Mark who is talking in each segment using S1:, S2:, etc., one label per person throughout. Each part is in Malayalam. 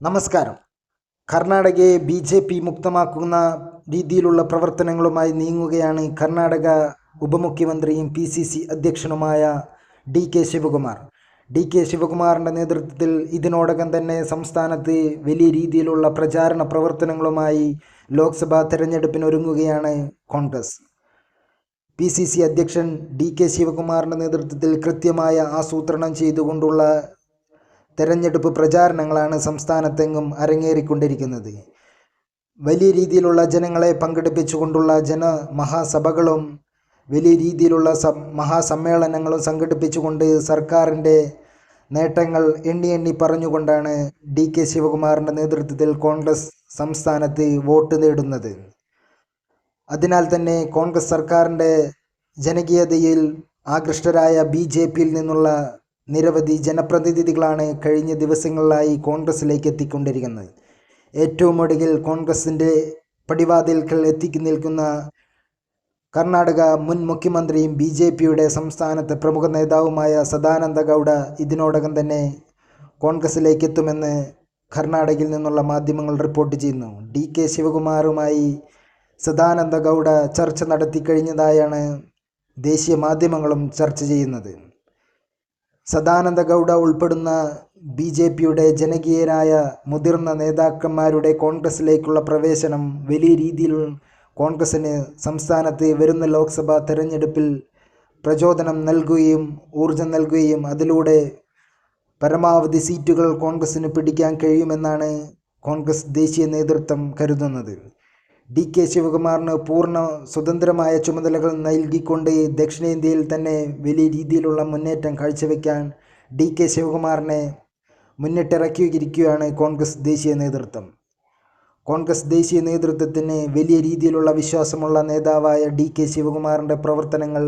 S1: നമസ്കാരം. കർണാടകയെ ബി ജെ പി മുക്തമാക്കുന്ന രീതിയിലുള്ള പ്രവർത്തനങ്ങളുമായി നീങ്ങുകയാണ് കർണാടക ഉപമുഖ്യമന്ത്രിയും പി സി സി അധ്യക്ഷനുമായ D K Shivakumar. D K ശിവകുമാറിന്റെ നേതൃത്വത്തിൽ ഇതിനോടകം തന്നെ സംസ്ഥാനത്ത് വലിയ രീതിയിലുള്ള പ്രചാരണ പ്രവർത്തനങ്ങളുമായി ലോക്സഭാ തെരഞ്ഞെടുപ്പിനൊരുങ്ങുകയാണ് കോൺഗ്രസ്. പി സി സി അധ്യക്ഷൻ ഡി കെ ശിവകുമാറിന്റെ നേതൃത്വത്തിൽ കൃത്യമായ ആസൂത്രണം ചെയ്തുകൊണ്ടുള്ള തെരഞ്ഞെടുപ്പ് പ്രചാരണങ്ങളാണ് സംസ്ഥാനത്തെങ്ങും അരങ്ങേറിക്കൊണ്ടിരിക്കുന്നത്. വലിയ രീതിയിലുള്ള ജനങ്ങളെ പങ്കെടുപ്പിച്ചുകൊണ്ടുള്ള ജന മഹാസഭകളും വലിയ രീതിയിലുള്ള സ മഹാസമ്മേളനങ്ങളും സംഘടിപ്പിച്ചുകൊണ്ട് സർക്കാരിന്റെ നേട്ടങ്ങൾ എണ്ണി എണ്ണി പറഞ്ഞുകൊണ്ടാണ് ഡി കെ ശിവകുമാറിന്റെ നേതൃത്വത്തിൽ കോൺഗ്രസ് സംസ്ഥാനത്ത് വോട്ട് നേടുന്നത്. അതിനാൽ തന്നെ കോൺഗ്രസ് സർക്കാരിന്റെ ജനകീയതയിൽ ആകൃഷ്ടരായ ബി ജെ പിയിൽ നിന്നുള്ള നിരവധി ജനപ്രതിനിധികളാണ് കഴിഞ്ഞ ദിവസങ്ങളിലായി കോൺഗ്രസ്സിലേക്ക് എത്തിക്കൊണ്ടിരിക്കുന്നത്. ഏറ്റവും ഒടുവിൽ കോൺഗ്രസിന്റെ പടിവാതിൽക്കൽ എത്തി നിൽക്കുന്ന കർണാടക മുൻ മുഖ്യമന്ത്രിയും ബി ജെ പിയുടെ സംസ്ഥാനത്തെ പ്രമുഖ നേതാവുമായ സദാനന്ദ ഗൗഡ ഇതിനോടകം തന്നെ കോൺഗ്രസ്സിലേക്ക് എത്തുമെന്ന് കർണാടകയിൽ നിന്നുള്ള മാധ്യമങ്ങൾ റിപ്പോർട്ട് ചെയ്യുന്നു. ഡി കെ ശിവകുമാറുമായി സദാനന്ദ ഗൗഡ ചർച്ച നടത്തി കഴിഞ്ഞതായാണ് ദേശീയ മാധ്യമങ്ങളും ചർച്ച ചെയ്യുന്നത്. സദാനന്ദ ഗൗഡ ഉൾപ്പെടുന്ന ബി ജെ പിയുടെ ജനകീയരായ മുതിർന്ന നേതാക്കന്മാരുടെ കോൺഗ്രസിലേക്കുള്ള പ്രവേശനം വലിയ രീതിയിൽ കോൺഗ്രസിന് സംസ്ഥാനത്ത് വരുന്ന ലോക്സഭാ തെരഞ്ഞെടുപ്പിൽ പ്രചോദനം നൽകുകയും ഊർജം നൽകുകയും അതിലൂടെ പരമാവധി സീറ്റുകൾ കോൺഗ്രസ്സിന് പിടിക്കാൻ കഴിയുമെന്നാണ് കോൺഗ്രസ് ദേശീയ നേതൃത്വം കരുതുന്നത്. ഡി കെ ശിവകുമാറിന് പൂർണ സ്വതന്ത്രമായ ചുമതലകൾ നൽകിക്കൊണ്ട് ദക്ഷിണേന്ത്യയിൽ തന്നെ വലിയ രീതിയിലുള്ള മുന്നേറ്റം കാഴ്ചവെക്കാൻ ഡി കെ ശിവകുമാറിനെ മുന്നിട്ടിറക്കിയിരിക്കുകയാണ് കോൺഗ്രസ് ദേശീയ നേതൃത്വം. കോൺഗ്രസ് ദേശീയ നേതൃത്വത്തിന് വലിയ രീതിയിലുള്ള വിശ്വാസമുള്ള നേതാവായ ഡി കെ ശിവകുമാറിന്റെ പ്രവർത്തനങ്ങൾ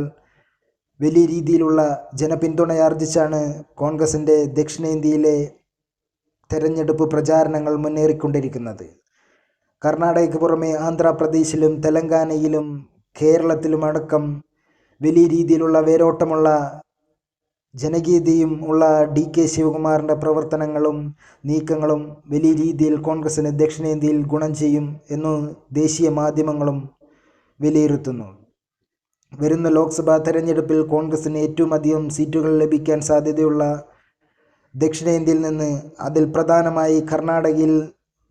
S1: വലിയ രീതിയിലുള്ള ജനപിന്തുണയാർജിച്ചാണ് കോൺഗ്രസിന്റെ ദക്ഷിണേന്ത്യയിലെ തെരഞ്ഞെടുപ്പ് പ്രചാരണങ്ങൾ മുന്നേറിക്കൊണ്ടിരിക്കുന്നത്. കർണാടകയ്ക്ക് പുറമെ ആന്ധ്രാപ്രദേശിലും തെലങ്കാനയിലും കേരളത്തിലുമടക്കം വലിയ രീതിയിലുള്ള വേരോട്ടമുള്ള ജനകീയതയും ഉള്ള ഡി കെ ശിവകുമാറിന്റെ പ്രവർത്തനങ്ങളും നീക്കങ്ങളും വലിയ രീതിയിൽ കോൺഗ്രസിന് ദക്ഷിണേന്ത്യയിൽ ഗുണം ചെയ്യും എന്ന് ദേശീയ മാധ്യമങ്ങളും വിലയിരുത്തുന്നു. വരുന്ന ലോക്സഭാ തെരഞ്ഞെടുപ്പിൽ കോൺഗ്രസിന് ഏറ്റവും അധികം സീറ്റുകൾ ലഭിക്കാൻ സാധ്യതയുള്ള ദക്ഷിണേന്ത്യയിൽ നിന്ന് അതിൽ പ്രധാനമായി കർണാടകയിൽ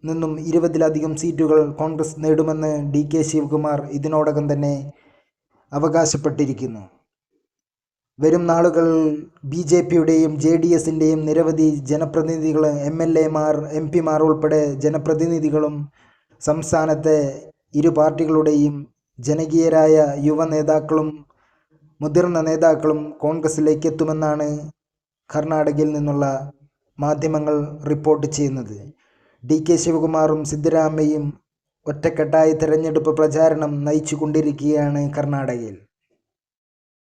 S1: നിന്നും ഇരുപതിലധികം സീറ്റുകൾ കോൺഗ്രസ് നേടുമെന്ന് ഡി കെ ശിവകുമാർ ഇതിനോടകം തന്നെ അവകാശപ്പെട്ടിരിക്കുന്നു. വരും നാളുകൾ ബി ജെ പിയുടെയും ജെ ഡി എസിന്റെയും നിരവധി ജനപ്രതിനിധികൾ എം എൽ എമാർ എം പിമാർ ഉൾപ്പെടെ ജനപ്രതിനിധികളും സംസ്ഥാനത്തെ ഇരു പാർട്ടികളുടെയും ജനകീയരായ യുവ നേതാക്കളും മുതിർന്ന നേതാക്കളും കോൺഗ്രസിലേക്ക് എത്തുമെന്നാണ് കർണാടകയിൽ നിന്നുള്ള മാധ്യമങ്ങൾ റിപ്പോർട്ട് ചെയ്യുന്നത്. ഡി കെ ശിവകുമാറും സിദ്ധരാമയ്യയും ഒറ്റക്കെട്ടായി തെരഞ്ഞെടുപ്പ് പ്രചാരണം നയിച്ചുകൊണ്ടിരിക്കുകയാണ് കർണാടകയിൽ.